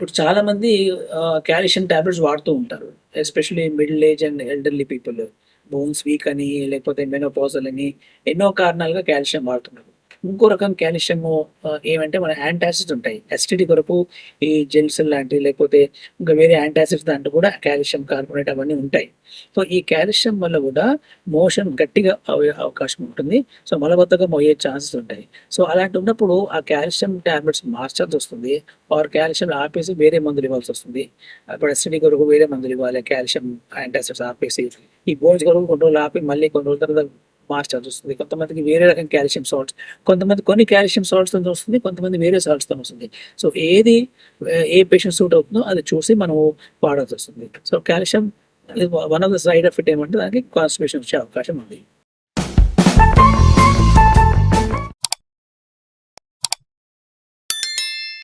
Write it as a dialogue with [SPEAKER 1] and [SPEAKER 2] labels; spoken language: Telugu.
[SPEAKER 1] ఇప్పుడు చాలా మంది ట్యాబ్లెట్స్ టాబ్లెట్స్ వాడుతూ ఉంటారు. Especially middle age and elderly people bones weak అని లేకపోతే మెనోపాజల్ అని ఎన్నో కారణాలుగా కాల్షియం వాడుతున్నారు ఇంకో రకం కాల్షియం ఏమంటే మన యాంటాసిడ్స్ ఉంటాయి. ఎస్టిడి కొరకు ఈ జెల్స్ లాంటివి లేకపోతే ఇంకా వేరే యాంటాసిడ్స్ దాంట్లో కూడా కాల్షియం కార్బోనేట్ అవన్నీ ఉంటాయి. సో ఈ కాల్షియం వల్ల కూడా మోషన్ గట్టిగా అయ్యే అవకాశం ఉంటుంది. సో మలబద్ధకం అయ్యే ఛాన్సెస్ ఉంటాయి. సో అలాంటి ఉన్నప్పుడు ఆ కాల్షియం టాబ్లెట్స్ మార్చాల్సి వస్తుంది. ఆర్ కాల్షియం ఆపేసి వేరే మందులు ఇవ్వాల్సి వస్తుంది. అప్పుడు ఎస్టిడి కొరకు వేరే మందులు ఇవ్వాలి కాల్షియం యాంటాసిడ్స్ ఆపేసి. ఈ బోన్స్ కొరకు కొన్ని రోజులు ఆపి మళ్ళీ కొన్ని రోజుల తర్వాత మాస్టర్స్ వస్తుంది కొంతమందికి వేరే రకం కాల్షియం సాల్ట్స్ కొంతమంది కొన్ని కాల్షియం సాల్ట్స్తో వస్తుంది కొంతమంది వేరే సాల్ట్స్తో వస్తుంది సో ఏది ఏ పేషెంట్ సూట్ అవుతుందో అది చూసి మనం వాడాల్సి వస్తుంది. So calcium one of the side effect ఏమంటే దానికి కాన్స్టిపేషన్ వచ్చే అవకాశం ఉంది.